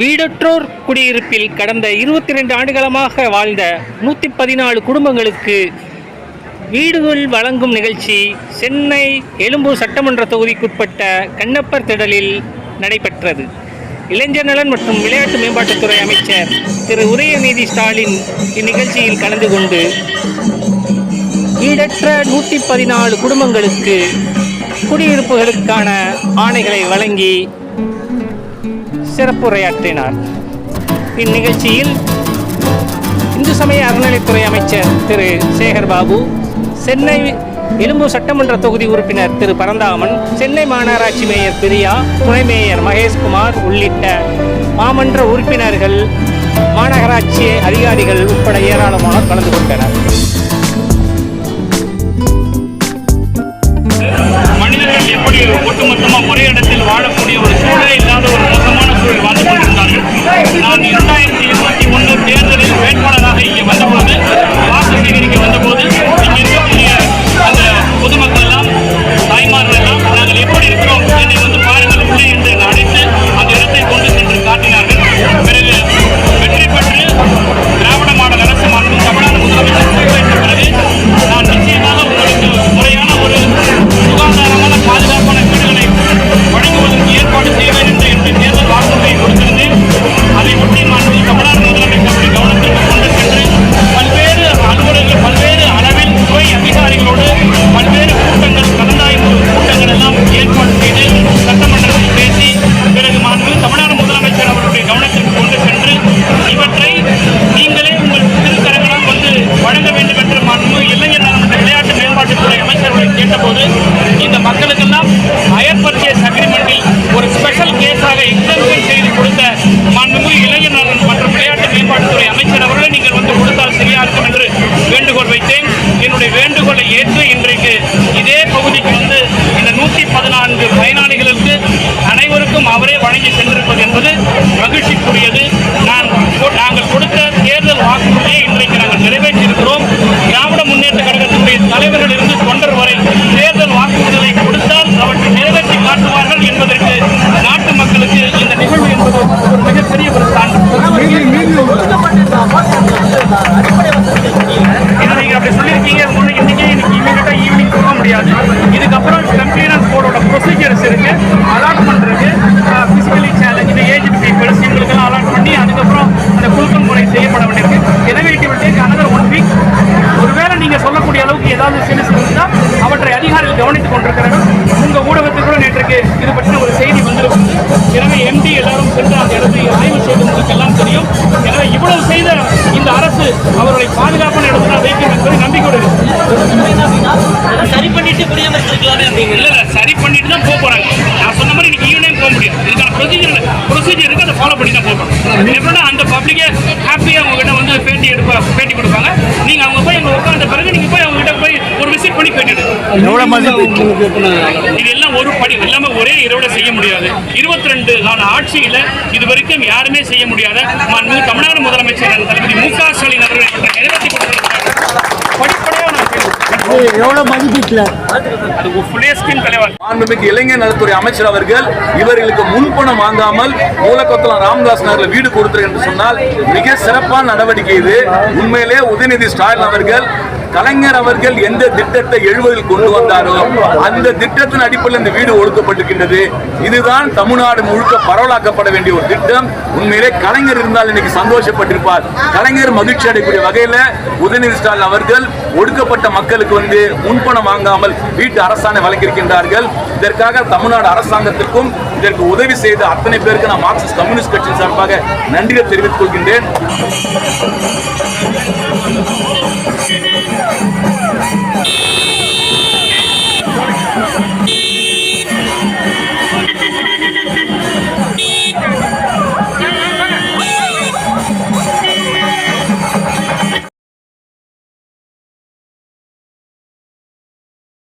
வீடற்றோர் குடியிருப்பில் கடந்த இருபத்தி ரெண்டு ஆண்டுகளமாக வாழ்ந்த நூற்றி பதினாலு குடும்பங்களுக்கு வீடுகள் வழங்கும் நிகழ்ச்சி சென்னை எழும்பூர் சட்டமன்ற தொகுதிக்குட்பட்ட கண்ணப்பர் திடலில் நடைபெற்றது. இளைஞர் நலன் மற்றும் விளையாட்டு மேம்பாட்டுத்துறை அமைச்சர் திரு. உதயநிதி ஸ்டாலின் இந்நிகழ்ச்சியில் கலந்து கொண்டு வீடற்ற நூற்றி பதினாலு குடும்பங்களுக்கு குடியிருப்புகளுக்கான ஆணைகளை வழங்கி சிறப்புரையாற்றினார். இந்நிகழ்ச்சியில் இந்து சமய அறநிலைத்துறை அமைச்சர் திரு சேகர் பாபு சென்னை எழும்பூர் சட்டமன்ற தொகுதி உறுப்பினர் திரு பரந்தாமன் சென்னை மாநகராட்சி மேயர் பிரியா துணை மேயர் மகேஷ்குமார் உள்ளிட்ட மாமன்ற உறுப்பினர்கள் மாநகராட்சி அதிகாரிகள் உட்பட ஏராளமானோர் கலந்து கொண்டனர். நான் இரண்டாயிரத்தி இருபத்தி ஒன்று தேர்தலில் வேட்பாளராக இங்கே வந்தபோது ஏற்று இன்றைக்கு இதே பகுதிக்கு வந்து இந்த நூற்றி பதினான்கு பயனாளிகளுக்கு அனைவருக்கும் அவரே வழங்கி சென்றிருப்பது என்பது மகிழ்ச்சிக்குரியது. நான் நாங்கள் கொடுத்த தேர்தல் வாக்குறுதியை இன்றைக்கு நாங்கள் நிறைவேற்றியிருக்கிறோம். திராவிட முன்னேற்ற கழகத்தினுடைய தலைவர்கள் இருந்து எவ்வளவு மதிப்பு? இது எல்லாம் ஒரு படி எல்லாமே ஒரே இரவுல செய்ய முடியாது. இருபத்தி ரெண்டு கால ஆட்சியில இது வரைக்கும் யாருமே செய்ய முடியாத தமிழ்நாடு முதலமைச்சர் தளபதி மு க ஸ்டாலின் அவர்கள் நிறைவேற்றி படிப்படியாக. எவ்வளவு மாண்புமிகு இளைஞர் நலத்துறை அமைச்சர் அவர்கள் இவர்களுக்கு முன்பணம் வாங்காமல் மூலக்கொத்தலம் ராமதாஸ் நகர்ல வீடு கொடுத்தார் என்று சொன்னால் மிக சிறப்பான நடவடிக்கை இது. உண்மையிலே உதயநிதி ஸ்டாலின் அவர்கள் கலைஞர் அவர்கள் எந்த திட்டத்தை எழுவதில் கொண்டு வந்தாரோ அந்த திட்டத்தின் அடிப்படையில் இந்த வீடு ஒடுக்கப்பட்டிருக்கின்றது. இதுதான் தமிழ்நாடு முழுக்க பரவலாக்கப்பட வேண்டிய ஒரு திட்டம். உண்மையிலே கலைஞர் இருந்தால் இன்னைக்கு சந்தோஷப்பட்டிருப்பார். கலைஞர் மகிழ்ச்சி அடையக்கூடிய வகையில உதயநிதி ஸ்டாலின் அவர்கள் ஒடுக்கப்பட்ட மக்களுக்கு வந்து முன்பணம் வாங்காமல் வீட்டு அரசாணை வழங்கியிருக்கின்றார்கள். இதற்காக தமிழ்நாடு அரசாங்கத்திற்கும் இதற்கு உதவி செய்த அத்தனை பேருக்கு நான் மார்க்சிஸ்ட் கம்யூனிஸ்ட் கட்சியின் சார்பாக நன்றிகள் தெரிவித்துக் கொள்கின்றேன்.